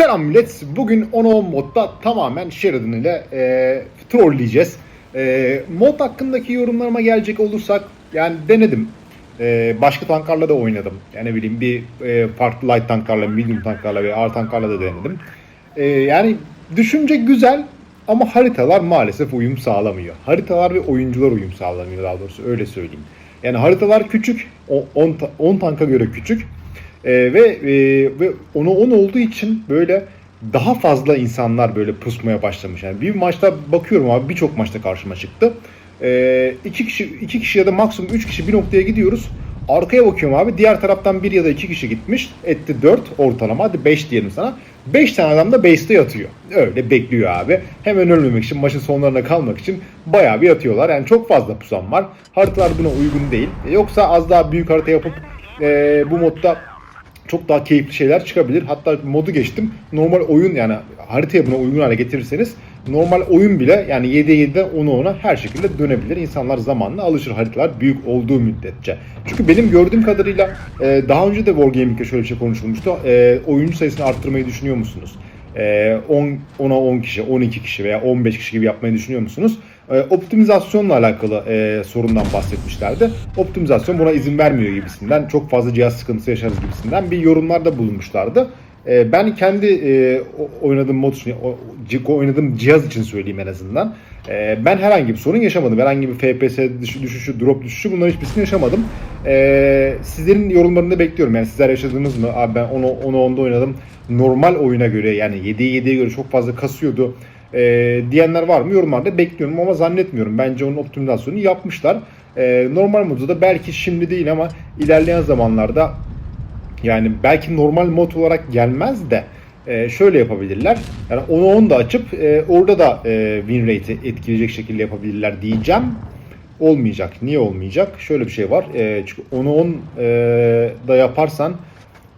Selam millet. Bugün 10-10 modda tamamen Sheridan ile e, trolleyeceğiz. E, mod hakkındaki yorumlarıma gelecek olursak yani denedim. E, başka tanklarla da oynadım. Yani bileyim bir e, farklı light tanklarla, medium tanklarla ve ağır tanklarla da denedim. E, yani düşünce güzel ama haritalar maalesef uyum sağlamıyor. Haritalar ve oyuncular uyum sağlamıyor daha doğrusu öyle söyleyeyim. Yani haritalar küçük, 10 10 tanka göre küçük. Ee, ve e, ve onu 10 olduğu için böyle daha fazla insanlar böyle pusmaya başlamış. Yani bir maçta bakıyorum abi birçok maçta karşıma çıktı. Ee, iki kişi iki kişi ya da maksimum üç kişi bir noktaya gidiyoruz. Arkaya bakıyorum abi diğer taraftan bir ya da iki kişi gitmiş. Etti 4 ortalama hadi 5 diyelim sana. 5 tane adam da base'te yatıyor. Öyle bekliyor abi. Hemen ölmemek için maçın sonlarına kalmak için bayağı bir yatıyorlar. Yani çok fazla pusan var. Haritalar buna uygun değil. E, Yoksa az daha büyük harita yapıp e, bu modda çok daha keyifli şeyler çıkabilir. Hatta modu geçtim. Normal oyun yani haritaya buna uygun hale getirirseniz normal oyun bile yani 7'ye 7'den 10'a 10'a her şekilde dönebilir. İnsanlar zamanla alışır haritalar büyük olduğu müddetçe. Çünkü benim gördüğüm kadarıyla e, daha önce de Wargaming'de şöyle bir şey konuşulmuştu. E, oyuncu sayısını arttırmayı düşünüyor musunuz? E, 10 10'a 10 kişi, 12 kişi veya 15 kişi gibi yapmayı düşünüyor musunuz? E, optimizasyonla alakalı e, sorundan bahsetmişlerdi. Optimizasyon buna izin vermiyor gibisinden, çok fazla cihaz sıkıntısı yaşarız gibisinden bir yorumlarda bulunmuşlardı. E, ben kendi e, oynadığım mod için, o- oynadığım cihaz için söyleyeyim en azından. E, ben herhangi bir sorun yaşamadım. Herhangi bir FPS düşü- düşüşü, drop düşüşü bunların hiçbirisini yaşamadım. E, sizlerin yorumlarını bekliyorum. Yani sizler yaşadınız mı? Abi ben onu onu onda oynadım. Normal oyuna göre yani 7'ye 7'ye göre çok fazla kasıyordu e, diyenler var mı? Yorumlarda bekliyorum ama zannetmiyorum. Bence onun optimizasyonu yapmışlar. E, normal modda da belki şimdi değil ama ilerleyen zamanlarda yani belki normal mod olarak gelmez de e, şöyle yapabilirler. Yani 10'u 10 da açıp e, orada da e, win rate'i etkileyecek şekilde yapabilirler diyeceğim. Olmayacak. Niye olmayacak? Şöyle bir şey var. E, çünkü 10'u 10 e, da yaparsan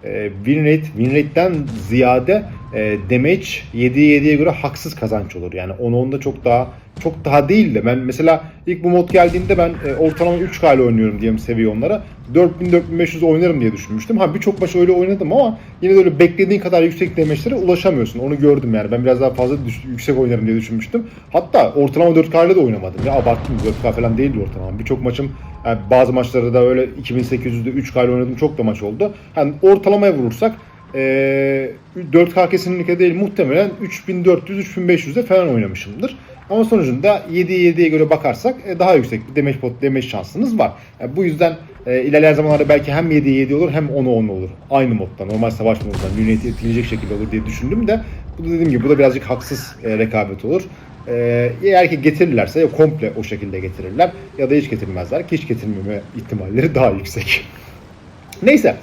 e, win rate win rate'den ziyade e, damage 7'ye 7'ye göre haksız kazanç olur. Yani 10 10'da çok daha çok daha değil de ben mesela ilk bu mod geldiğinde ben e, ortalama 3K ile oynuyorum diyelim seviye onlara. 4000 4500 oynarım diye düşünmüştüm. Ha birçok maç öyle oynadım ama yine de öyle beklediğin kadar yüksek damage'lere ulaşamıyorsun. Onu gördüm yani. Ben biraz daha fazla düş- yüksek oynarım diye düşünmüştüm. Hatta ortalama 4K ile de oynamadım. Ya abarttım 4K falan değildi ortalama. Birçok maçım yani bazı maçlarda da öyle 2800'de 3K ile oynadım çok da maç oldu. Hani ortalamaya vurursak ee, 4K kesinlikle değil muhtemelen 3400-3500'de falan oynamışımdır. Ama sonucunda 7'ye 7'ye göre bakarsak e, daha yüksek bir damage pot damage şansınız var. Yani bu yüzden e, ilerleyen zamanlarda belki hem 7'ye 7 olur hem 10'a 10 olur. Aynı modda normal savaş modundan unit'i etkileyecek şekilde olur diye düşündüm de bu da dediğim gibi bu da birazcık haksız e, rekabet olur. E, eğer ki getirirlerse ya komple o şekilde getirirler ya da hiç getirmezler ki hiç getirmeme ihtimalleri daha yüksek. Neyse.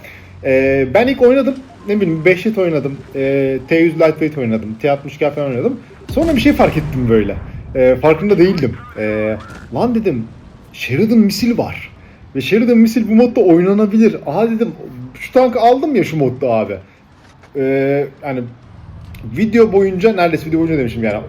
Ee, ben ilk oynadım. Ne bileyim 5 hit oynadım. Ee, T100 Lightweight oynadım. T60 falan oynadım. Sonra bir şey fark ettim böyle. Ee, farkında değildim. Ee, lan dedim Sheridan misil var. Ve Sheridan misil bu modda oynanabilir. Aha dedim şu tankı aldım ya şu modda abi. Ee, yani video boyunca neredeyse video boyunca demişim yani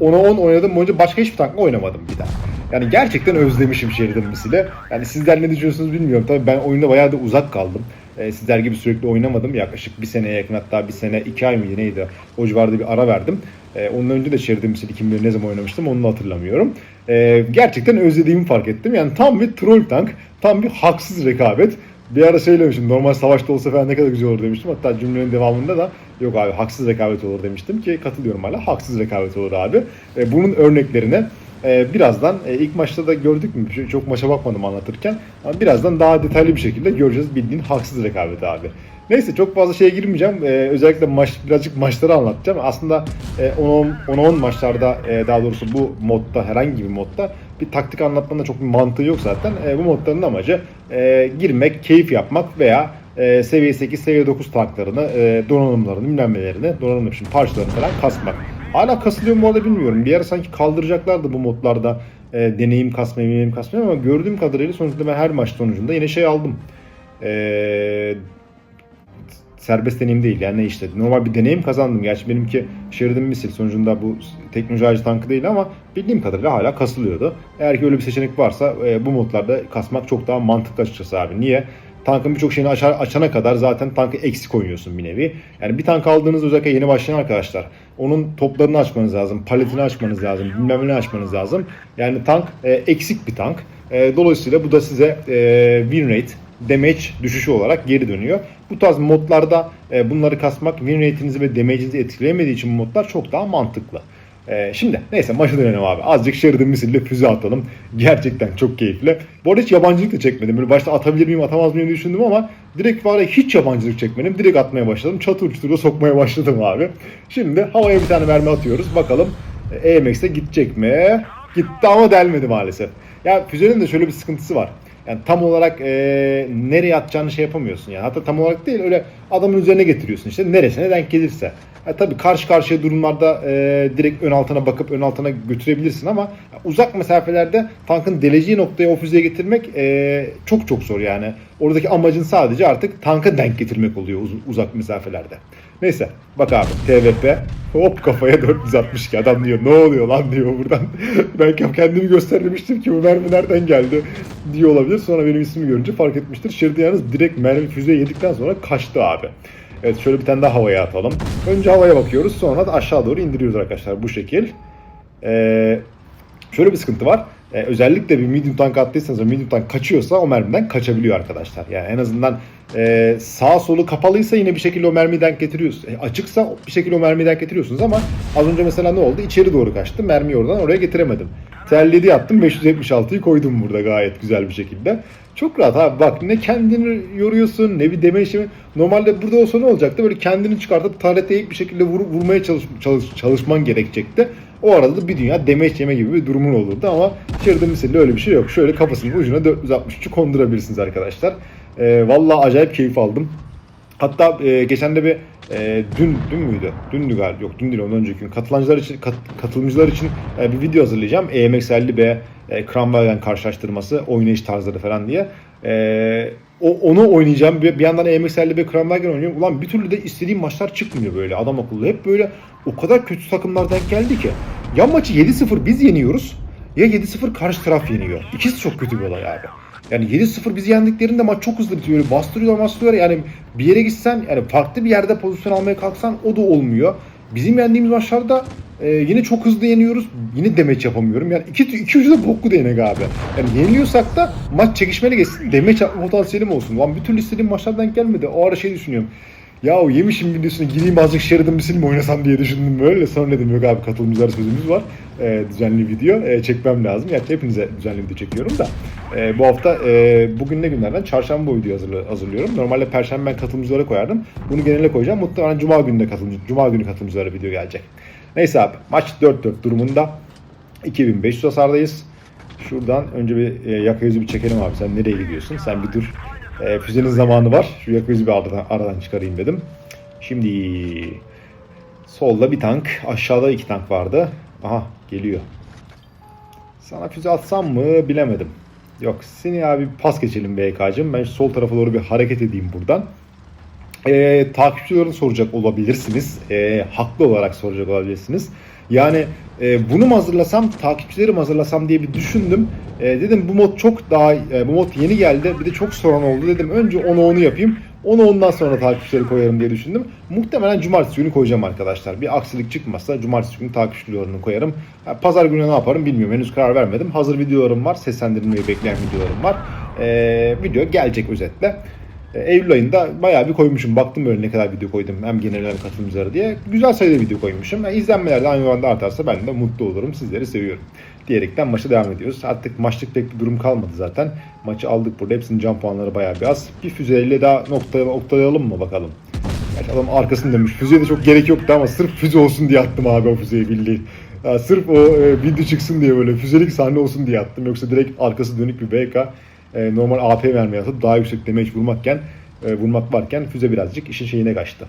10'a 10 oynadım boyunca başka hiçbir tankla oynamadım bir daha. Yani gerçekten özlemişim Sheridan misile. Yani sizler ne düşünüyorsunuz bilmiyorum. Tabii ben oyunda bayağı da uzak kaldım. Ee, sizler gibi sürekli oynamadım. Yaklaşık bir seneye yakın hatta bir sene iki ay mıydı neydi? O civarda bir ara verdim. Ee, onun önce de Sheridan misili kim bilir ne zaman oynamıştım onu da hatırlamıyorum. Ee, gerçekten özlediğimi fark ettim. Yani tam bir troll tank. Tam bir haksız rekabet. Bir ara söylemiştim normal savaşta olsa falan ne kadar güzel olur demiştim. Hatta cümlenin devamında da yok abi haksız rekabet olur demiştim ki katılıyorum hala haksız rekabet olur abi. E, bunun örneklerine e, birazdan e, ilk maçta da gördük mü Çok- maça bakmadım anlatırken ama birazdan daha detaylı bir şekilde göreceğiz bildiğin haksız rekabet abi. Neyse çok fazla şeye girmeyeceğim. E, özellikle maç birazcık maçları anlatacağım. Aslında e, 10-10 maçlarda e, daha doğrusu bu modda herhangi bir modda bir taktik anlatmanın çok bir mantığı yok zaten. E, bu modların amacı e, girmek, keyif yapmak veya e, seviye 8, seviye 9 tanklarını, e, donanımlarını, bilmem nelerini, donanım için parçalarını falan kasmak. Hala kasılıyor mu orada bilmiyorum. Bir ara sanki kaldıracaklardı bu modlarda e, deneyim kasmayı, deneyim kasmayı ama gördüğüm kadarıyla sonuçta ben her maç sonucunda yine şey aldım. E, serbest deneyim değil yani işte normal bir deneyim kazandım. Gerçi benimki Sheridan misil sonucunda bu teknoloji harici tankı değil ama bildiğim kadarıyla hala kasılıyordu. Eğer ki öyle bir seçenek varsa e, bu modlarda kasmak çok daha mantıklı açıkçası abi. Niye? Tankın birçok şeyini açar, açana kadar zaten tankı eksik oynuyorsun bir nevi. Yani bir tank aldığınız özellikle yeni başlayan arkadaşlar onun toplarını açmanız lazım, paletini açmanız lazım, bilmem ne açmanız lazım. Yani tank e, eksik bir tank. E, dolayısıyla bu da size e, win rate, damage düşüşü olarak geri dönüyor. Bu tarz modlarda e, bunları kasmak win rate'inizi ve damage'inizi etkileyemediği için modlar çok daha mantıklı. Ee, şimdi neyse maça dönelim abi. Azıcık Sheridan misille füze atalım. Gerçekten çok keyifli. Bu arada hiç yabancılık da çekmedim. Böyle başta atabilir miyim atamaz mıyım düşündüm ama direkt var hiç yabancılık çekmedim. Direkt atmaya başladım. Çatır uçtura sokmaya başladım abi. Şimdi havaya bir tane mermi atıyoruz. Bakalım EMX'e gidecek mi? Gitti ama delmedi maalesef. Ya füzenin de şöyle bir sıkıntısı var. Yani tam olarak e, nereye atacağını şey yapamıyorsun yani. Hatta tam olarak değil öyle adamın üzerine getiriyorsun işte neresine denk gelirse. Ha, tabii karşı karşıya durumlarda e, direkt ön altına bakıp ön altına götürebilirsin ama uzak mesafelerde tankın deleceği noktaya o füzeyi getirmek e, çok çok zor yani. Oradaki amacın sadece artık tanka denk getirmek oluyor uz- uzak mesafelerde. Neyse bak abi TVP hop kafaya 462 adam diyor ne oluyor lan diyor buradan. ben kendimi göstermemiştim ki bu mermi nereden geldi diyor olabilir. Sonra benim ismimi görünce fark etmiştir. Şeridi yalnız direkt mermi füzeyi yedikten sonra kaçtı abi. Evet şöyle bir tane daha havaya atalım. Önce havaya bakıyoruz sonra da aşağı doğru indiriyoruz arkadaşlar bu şekil. Ee, şöyle bir sıkıntı var. Ee, özellikle bir medium tank attıysanız medium tank kaçıyorsa o mermiden kaçabiliyor arkadaşlar. Yani en azından e, sağ solu kapalıysa yine bir şekilde o mermiyi denk getiriyorsunuz. E, açıksa bir şekilde o mermiyi denk getiriyorsunuz ama az önce mesela ne oldu? İçeri doğru kaçtı. Mermiyi oradan oraya getiremedim. Terledi yaptım 576'yı koydum burada gayet güzel bir şekilde. Çok rahat abi bak ne kendini yoruyorsun ne bir deme işlemi. Normalde burada olsa ne olacaktı? Böyle kendini çıkartıp tarete bir şekilde vur, vurmaya çalış, çalış, çalışman gerekecekti. O arada da bir dünya demeç yeme gibi bir durumun olurdu ama Sheridan misali öyle bir şey yok. Şöyle kafasının ucuna 463'ü kondurabilirsiniz arkadaşlar. Ee, vallahi acayip keyif aldım. Hatta e, geçen de bir e, dün dün müydü? Dündü galiba. Yok dün değil ondan önceki gün. Katılanlar için kat, katılımcılar için e, bir video hazırlayacağım. EMX 50B e, Cromwell'den karşılaştırması, oynayış tarzları falan diye. E, o, onu oynayacağım. Bir, bir yandan EMX 50B Cromwell'den oynuyorum. Ulan bir türlü de istediğim maçlar çıkmıyor böyle adam akıllı. Hep böyle o kadar kötü takımlar denk geldi ki. Ya maçı 7-0 biz yeniyoruz ya 7-0 karşı taraf yeniyor. İkisi çok kötü bir olay abi. Yani 7-0 bizi yendiklerinde maç çok hızlı bitiyor. Bastırıyorlar bastırıyorlar. Yani bir yere gitsen yani farklı bir yerde pozisyon almaya kalksan o da olmuyor. Bizim yendiğimiz maçlarda e, yine çok hızlı yeniyoruz. Yine demeç yapamıyorum. Yani iki, iki ucu da boklu değnek abi. Yani yeniliyorsak da maç çekişmeli geçsin. Demeç yapma potansiyelim olsun. Lan bir türlü istediğim maçlardan gelmedi. O ara şey düşünüyorum. Ya yemişim videosunu gireyim azıcık Sheridan Missile mi oynasam diye düşündüm böyle. Sonra dedim yok abi katılımcılar sözümüz var. E, düzenli video e, çekmem lazım. Gerçi hepinize düzenli video çekiyorum da. E, bu hafta e, bugün ne günlerden? Çarşamba video hazırlı, hazırlıyorum. Normalde perşembe ben katılımcılara koyardım. Bunu genele koyacağım. Muhtemelen cuma günü de katılımcı, cuma günü katılımcılara video gelecek. Neyse abi maç 4-4 durumunda. 2500 hasardayız. Şuradan önce bir e, yaka yüzü bir çekelim abi. Sen nereye gidiyorsun? Sen bir dur. E, füzenin zamanı var. Şu yaka yüzü bir aradan, aradan çıkarayım dedim. Şimdi solda bir tank. Aşağıda iki tank vardı. Aha geliyor. Sana füze atsam mı bilemedim. Yok seni abi pas geçelim BK'cım. Ben sol tarafa doğru bir hareket edeyim buradan. E, takipçilerin soracak olabilirsiniz. E, haklı olarak soracak olabilirsiniz. Yani e, bunu mu hazırlasam, takipçileri mi hazırlasam diye bir düşündüm. E, dedim bu mod çok daha, e, bu mod yeni geldi. Bir de çok soran oldu. Dedim önce onu onu yapayım. Onu ondan sonra takipçileri koyarım diye düşündüm. Muhtemelen cumartesi günü koyacağım arkadaşlar. Bir aksilik çıkmazsa cumartesi günü takipçilerini koyarım. Pazar günü ne yaparım bilmiyorum. Henüz karar vermedim. Hazır videolarım var. Seslendirilmeyi bekleyen videolarım var. E, video gelecek özetle. E, Eylül ayında bayağı bir koymuşum. Baktım böyle ne kadar video koydum hem genel hem katılımcıları diye. Güzel sayıda video koymuşum. Yani izlenmeler de aynı oranda artarsa ben de mutlu olurum. Sizleri seviyorum. Diyerekten maça devam ediyoruz. Artık maçlık pek bir durum kalmadı zaten. Maçı aldık burada. Hepsinin can puanları bayağı bir az. Bir füzeyle daha noktaya, noktalayalım mı bakalım. Gerçi adam arkasını demiş. Füzeye de çok gerek yoktu ama sırf füze olsun diye attım abi o füzeyi bildiğin. Ya sırf o e, video çıksın diye böyle füzelik sahne olsun diye attım. Yoksa direkt arkası dönük bir BK e, normal AP vermeye atıp daha yüksek damage vurmakken e, vurmak varken füze birazcık işin şeyine kaçtı.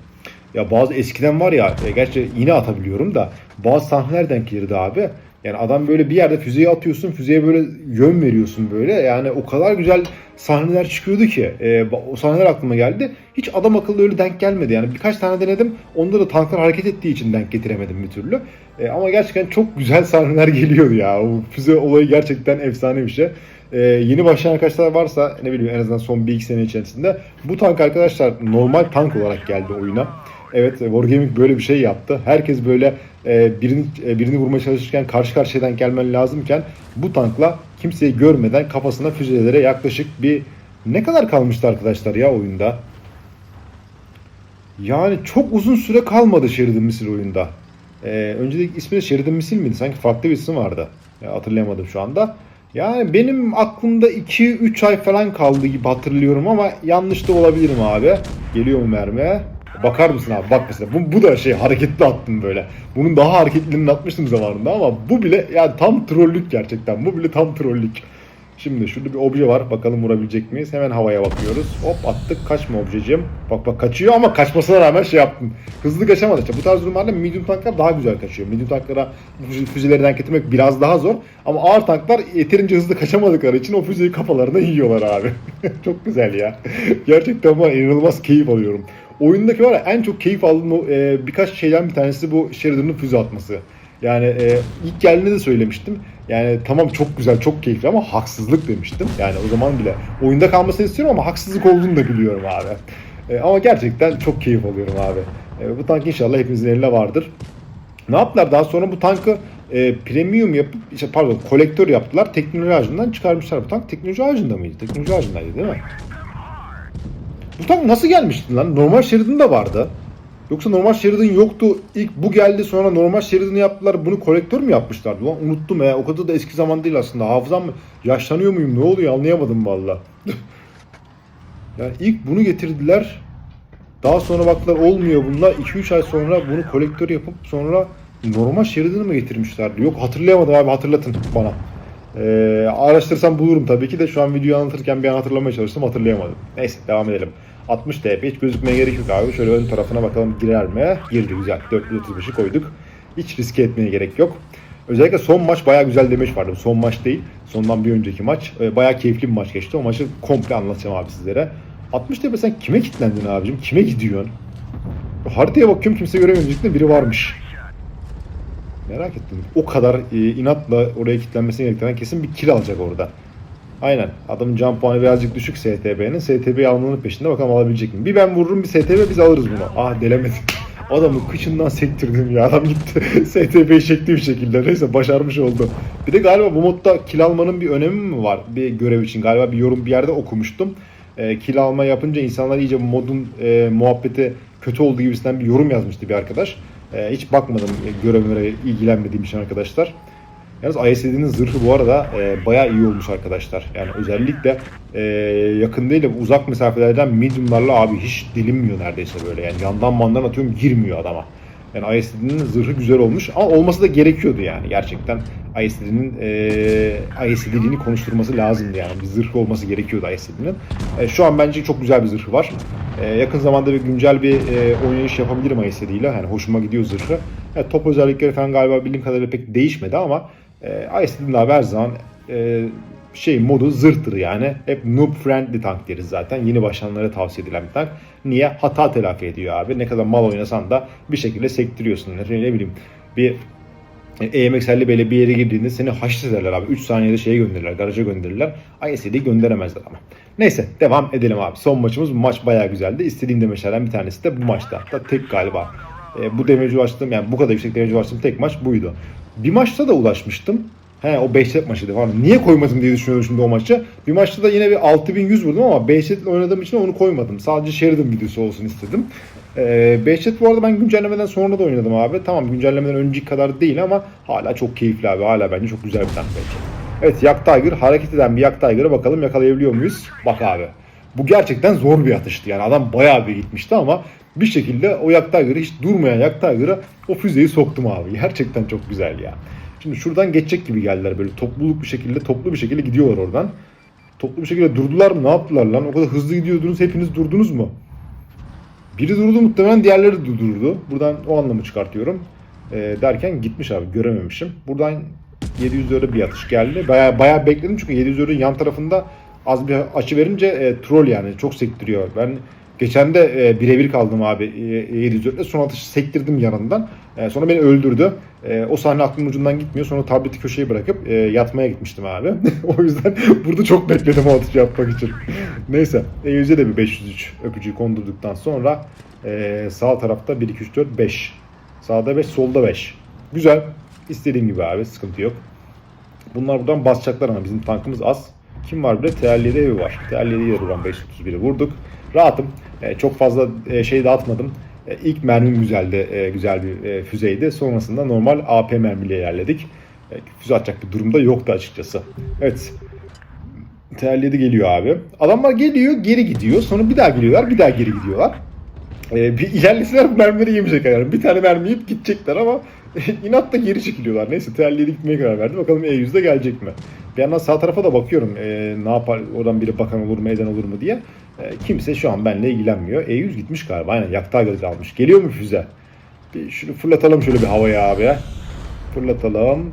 Ya bazı eskiden var ya e, gerçi yine atabiliyorum da bazı sahneler denk gelirdi abi. Yani adam böyle bir yerde füzeyi atıyorsun, füzeye böyle yön veriyorsun böyle. Yani o kadar güzel sahneler çıkıyordu ki. e, o sahneler aklıma geldi. Hiç adam akıllı öyle denk gelmedi. Yani birkaç tane denedim. Onda da tanklar hareket ettiği için denk getiremedim bir türlü. E, ama gerçekten çok güzel sahneler geliyordu ya. O füze olayı gerçekten efsane bir şey. E, yeni başlayan arkadaşlar varsa ne bileyim en azından son 1-2 sene içerisinde bu tank arkadaşlar normal tank olarak geldi oyuna. Evet Wargaming böyle bir şey yaptı. Herkes böyle e, birini e, birini vurmaya çalışırken karşı karşıyadan gelmen lazımken bu tankla kimseyi görmeden kafasına füzelere yaklaşık bir ne kadar kalmıştı arkadaşlar ya oyunda? Yani çok uzun süre kalmadı Sheridan Misil oyunda. Ee, önceki ismi Sheridan Misil miydi? Sanki farklı bir isim vardı. Ya, hatırlayamadım şu anda. Yani benim aklımda 2-3 ay falan kaldı gibi hatırlıyorum ama yanlış da olabilirim abi. Geliyor mu mermi? Bakar mısın abi? Bak mesela bu, bu da şey hareketli attım böyle. Bunun daha hareketlerini atmıştım zamanında ama bu bile yani tam trollük gerçekten. Bu bile tam trollük. Şimdi şurada bir obje var. Bakalım vurabilecek miyiz? Hemen havaya bakıyoruz. Hop attık. Kaçma objeciğim. Bak bak kaçıyor ama kaçmasına rağmen şey yaptım. Hızlı kaçamadı. İşte bu tarz durumlarda medium tanklar daha güzel kaçıyor. Medium tanklara füze- füzeleri denk getirmek biraz daha zor. Ama ağır tanklar yeterince hızlı kaçamadıkları için o füzeyi kafalarına yiyorlar abi. Çok güzel ya. Gerçekten ben inanılmaz keyif alıyorum. Oyundaki var ya en çok keyif aldığım e, birkaç şeyden bir tanesi bu Sheridan'ın füze atması. Yani e, ilk geldiğinde de söylemiştim. Yani tamam çok güzel, çok keyifli ama haksızlık demiştim. Yani o zaman bile oyunda kalmasını istiyorum ama haksızlık olduğunu da biliyorum abi. E, ama gerçekten çok keyif alıyorum abi. E, bu tank inşallah hepinizin elinde vardır. Ne yaptılar? Daha sonra bu tankı e, premium yapıp, işte pardon kolektör yaptılar. Teknoloji ağacından çıkarmışlar. Bu tank teknoloji ağacında mıydı? Teknoloji ağacındaydı değil mi? Bu tank nasıl gelmişti lan? Normal Sheridan'da vardı. Yoksa normal Sheridan yoktu. İlk bu geldi sonra normal Sheridan'ı yaptılar. Bunu kolektör mü yapmışlardı? Lan unuttum ya. O kadar da eski zaman değil aslında. Hafızam mı? Yaşlanıyor muyum? Ne oluyor? Anlayamadım valla. yani ilk bunu getirdiler. Daha sonra baktılar olmuyor bunlar. 2-3 ay sonra bunu kolektör yapıp sonra normal Sheridan'ı mı getirmişlerdi? Yok hatırlayamadım abi hatırlatın bana. Ee, araştırsam bulurum tabii ki de şu an videoyu anlatırken bir an hatırlamaya çalıştım hatırlayamadım. Neyse devam edelim. 60 TP hiç gözükmeye gerek yok abi. Şöyle ön tarafına bakalım girer mi? Girdi güzel. 435'i koyduk. Hiç riske etmeye gerek yok. Özellikle son maç bayağı güzel demeç vardı. Son maç değil. Sondan bir önceki maç. Ee, bayağı keyifli bir maç geçti. O maçı komple anlatacağım abi sizlere. 60 TP sen kime kilitlendin abicim? Kime gidiyorsun? Haritaya bakıyorum kimse göremiyor. Cidden biri varmış. Merak ettim. O kadar e, inatla oraya kilitlenmesine gerektiren kesin bir kill alacak orada. Aynen. Adamın can puanı birazcık düşük STB'nin. STB'yi almanın peşinde bakalım alabilecek mi? Bir ben vururum bir STB biz alırız bunu. Ah delemedim. Adamı kıçından sektirdim ya. Adam gitti. STB'yi çekti bir şekilde. Neyse başarmış oldu. Bir de galiba bu modda kill almanın bir önemi mi var? Bir görev için. Galiba bir yorum bir yerde okumuştum. E, kill alma yapınca insanlar iyice modun e, muhabbeti kötü olduğu gibisinden bir yorum yazmıştı bir arkadaş. E, hiç bakmadım e, görevlere ilgilenmediğim için arkadaşlar. Yalnız ISD'nin zırhı bu arada e, bayağı iyi olmuş arkadaşlar. Yani özellikle e, yakın değil de uzak mesafelerden mediumlarla abi hiç dilinmiyor neredeyse böyle. Yani yandan mandan atıyorum girmiyor adama. Yani ISD'nin zırhı güzel olmuş ama olması da gerekiyordu yani. Gerçekten ISD'nin e, ISD'liğini konuşturması lazımdı yani. Bir zırhı olması gerekiyordu ISD'nin. E, şu an bence çok güzel bir zırhı var. E, yakın zamanda bir güncel bir e, oynayış yapabilirim ISD ile. Yani hoşuma gidiyor zırhı. Yani top özellikleri falan galiba bildiğim kadarıyla pek değişmedi ama e, ISD'nin abi her zaman e, şey modu zırhtır yani. Hep noob friendly tank deriz zaten. Yeni başlayanlara tavsiye edilen bir tank. Niye? Hata telafi ediyor abi. Ne kadar mal oynasan da bir şekilde sektiriyorsun. Ne, ne bileyim bir EMX 50 böyle bir yere girdiğinde seni haşit ederler abi. 3 saniyede şeye gönderirler, garaja gönderirler. ISD'yi gönderemezler ama. Neyse devam edelim abi. Son maçımız bu maç bayağı güzeldi. İstediğim demeçlerden bir tanesi de bu maçta. Hatta tek galiba. E, bu demeci ulaştığım yani bu kadar yüksek demeci ulaştığım tek maç buydu. Bir maçta da ulaşmıştım. He o 5 set maçıydı falan. Niye koymadım diye düşünüyorum şimdi o maçı. Bir maçta da yine bir 6100 vurdum ama 5 set oynadığım için onu koymadım. Sadece Sheridan videosu olsun istedim. Ee, Behçet bu arada ben güncellemeden sonra da oynadım abi. Tamam güncellemeden önceki kadar değil ama hala çok keyifli abi. Hala bence çok güzel bir tane Behçet. Evet Yak Tiger hareket eden bir Yak Tiger'ı bakalım yakalayabiliyor muyuz? Bak abi. Bu gerçekten zor bir atıştı yani. Adam bayağı bir gitmişti ama bir şekilde o Yak Tiger'ı hiç durmayan Yak Tiger'a o füzeyi soktum abi. Gerçekten çok güzel ya. Şimdi şuradan geçecek gibi geldiler böyle topluluk bir şekilde toplu bir şekilde gidiyorlar oradan. Toplu bir şekilde durdular mı? Ne yaptılar lan? O kadar hızlı gidiyordunuz. Hepiniz durdunuz mu? Biri durdu muhtemelen diğerleri de durdu. Buradan o anlamı çıkartıyorum. Ee, derken gitmiş abi görememişim. Buradan 704'e bir atış geldi. Baya baya bekledim çünkü 704'ün yan tarafında az bir açı verince e, troll yani çok sektiriyor. Ben Geçen de e, birebir kaldım abi e, 704'le. Son atışı sektirdim yanından. E, sonra beni öldürdü. E, o sahne aklımın ucundan gitmiyor. Sonra tableti köşeye bırakıp e, yatmaya gitmiştim abi. o yüzden burada çok bekledim o atışı yapmak için. Neyse. E100'e de bir 503 öpücüğü kondurduktan sonra e, sağ tarafta 1, 2, 3, 4, 5. Sağda 5, solda 5. Güzel. İstediğim gibi abi. Sıkıntı yok. Bunlar buradan basacaklar ama bizim tankımız az. Kim var burada? TL7 evi var. TL7'yi de buradan 531'i vurduk. Rahatım. E, çok fazla e, şey dağıtmadım. E, ilk mermim güzeldi. E, güzel bir e, füzeydi. Sonrasında normal AP mermiyle ilerledik. E, füze atacak bir durumda yoktu açıkçası. Evet. TL7 geliyor abi. Adamlar geliyor, geri gidiyor. Sonra bir daha geliyorlar, bir daha geri gidiyorlar. E, bir ilerleseler mermileri yemeyecekler. Yani bir tane mermi yiyip gidecekler ama inatla geri çekiliyorlar. Neyse TL7 gitmeye karar verdi. Bakalım E100'de gelecek mi? Bir yandan sağ tarafa da bakıyorum. E, ne yapar, oradan biri bakan olur mu, eden olur mu diye. E, kimse şu an benimle ilgilenmiyor. E100 gitmiş galiba. Aynen yaktar gazı almış. Geliyor mu füze? Bir şunu fırlatalım şöyle bir havaya abi. Fırlatalım.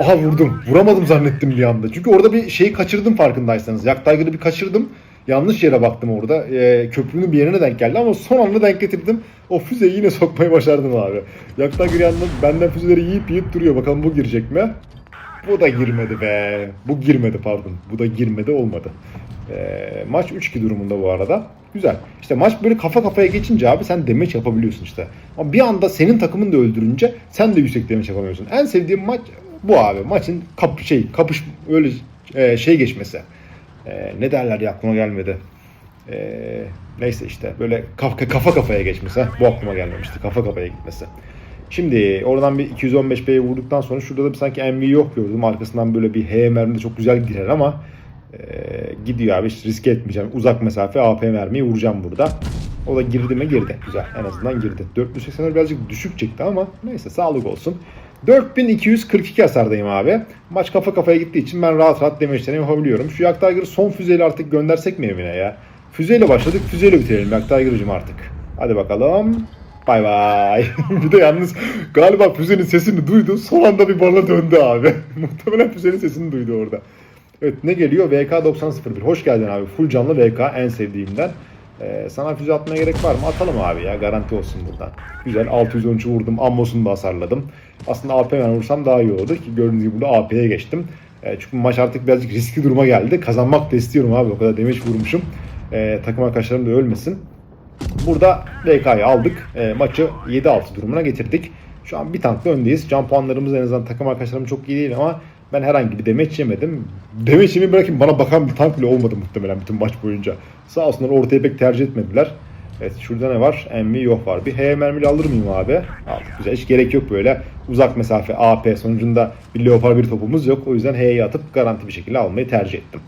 Aha vurdum. Vuramadım zannettim bir anda. Çünkü orada bir şeyi kaçırdım farkındaysanız. Yak Tiger'ı bir kaçırdım. Yanlış yere baktım orada. Ee, köprünün bir yerine denk geldi ama son anda denk getirdim. O füzeyi yine sokmayı başardım abi. Yak Tiger yanında benden füzeleri yiyip yiyip duruyor. Bakalım bu girecek mi? Bu da girmedi be. Bu girmedi pardon. Bu da girmedi olmadı. Ee, maç 3-2 durumunda bu arada. Güzel. İşte maç böyle kafa kafaya geçince abi sen demeç yapabiliyorsun işte. Ama bir anda senin takımın da öldürünce sen de yüksek demeç yapamıyorsun. En sevdiğim maç bu abi. Maçın kap şey kapış öyle e, şey geçmesi. E, ne derler ya aklıma gelmedi. E, neyse işte böyle kafa, kafa kafaya geçmesi. Bu aklıma gelmemişti. Kafa kafaya gitmesi. Şimdi oradan bir 215B'ye vurduktan sonra şurada da bir sanki MV yok gördüm. Arkasından böyle bir H mermi de çok güzel girer ama e, gidiyor abi hiç riske etmeyeceğim. Uzak mesafe AP mermiyi vuracağım burada. O da girdi mi girdi. Güzel en azından girdi. 480'ler birazcık düşük çıktı ama neyse sağlık olsun. 4242 hasardayım abi. Maç kafa kafaya gittiği için ben rahat rahat demeçlerini yapabiliyorum. Şu Yak son füzeyle artık göndersek mi evine ya? Füzeyle başladık füzeyle bitirelim Yak artık. Hadi bakalım. Bay bay. bir de yalnız galiba füzenin sesini duydu. Son anda bir bana döndü abi. Muhtemelen füzenin sesini duydu orada. Evet ne geliyor? VK9001. Hoş geldin abi. Full canlı VK en sevdiğimden. Ee, sana füze atmaya gerek var mı? Atalım abi ya. Garanti olsun buradan. Güzel. 613 vurdum. Ammosunu da hasarladım. Aslında AP ben vursam daha iyi olurdu ki gördüğünüz gibi burada AP'ye geçtim. Ee, çünkü maç artık birazcık riskli duruma geldi. Kazanmak da istiyorum abi. O kadar demeç vurmuşum. Ee, takım arkadaşlarım da ölmesin. Burada VK'yı aldık. E, maçı 7-6 durumuna getirdik. Şu an bir tankla öndeyiz. Can puanlarımız en azından takım arkadaşlarım çok iyi değil ama ben herhangi bir demeç yemedim. Demeç yemeyi bırakın bana bakan bir tank bile olmadı muhtemelen bütün maç boyunca. Sağ olsunlar ortaya pek tercih etmediler. Evet şurada ne var? Emmi yok var. Bir H mermili alır mıyım abi? Aldık güzel. Hiç gerek yok böyle. Uzak mesafe AP sonucunda bir Leopard bir topumuz yok. O yüzden H'yi atıp garanti bir şekilde almayı tercih ettim.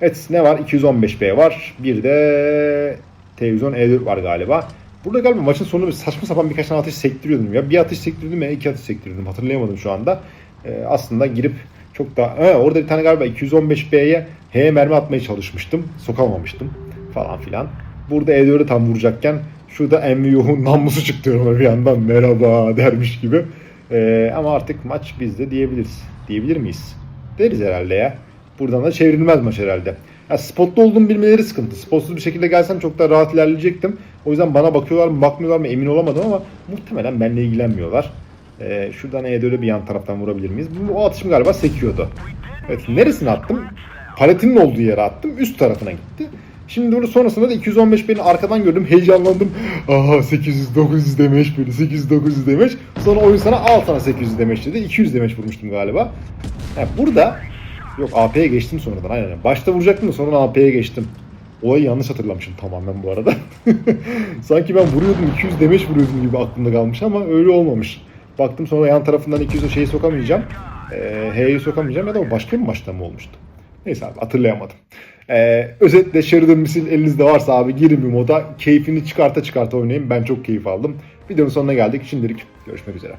Evet ne var? 215B var. Bir de televizyon E4 var galiba. Burada galiba maçın sonunda bir saçma sapan birkaç tane atış sektiriyordum ya. Bir atış sektirdim ya iki atış sektirdim hatırlayamadım şu anda. Ee, aslında girip çok da he, orada bir tane galiba 215B'ye H mermi atmaya çalışmıştım. Sokamamıştım falan filan. Burada E4'ü tam vuracakken şurada MVU'nun namlusu çıktı bir yandan merhaba dermiş gibi. Ee, ama artık maç bizde diyebiliriz. Diyebilir miyiz? Deriz herhalde ya. Buradan da çevrilmez maç herhalde. Ya spotlu olduğumu bilmeleri sıkıntı. Spotsuz bir şekilde gelsem çok daha rahat ilerleyecektim. O yüzden bana bakıyorlar mı bakmıyorlar mı emin olamadım ama muhtemelen benimle ilgilenmiyorlar. Ee, şuradan E'de bir yan taraftan vurabilir miyiz? Bu, o atışım galiba sekiyordu. Evet neresine attım? Paletinin olduğu yere attım. Üst tarafına gitti. Şimdi doğru sonrasında da 215 beni arkadan gördüm. Heyecanlandım. Aha 800 900 demeç böyle 800 900 demeç. Sonra oyun sana al sana 800 demeç dedi. 200 demeç vurmuştum galiba. Yani burada Yok AP'ye geçtim sonradan aynen. Başta vuracaktım da sonra AP'ye geçtim. Olayı yanlış hatırlamışım tamamen bu arada. Sanki ben vuruyordum 200 demeç vuruyordum gibi aklımda kalmış ama öyle olmamış. Baktım sonra yan tarafından 200 şeyi sokamayacağım. Ee, H'yi sokamayacağım ya da başka bir maçta mı olmuştu? Neyse abi hatırlayamadım. Ee, özetle Sheridan Misil elinizde varsa abi girin bir moda. Keyfini çıkarta çıkarta oynayın. Ben çok keyif aldım. Videonun sonuna geldik. Şimdilik görüşmek üzere.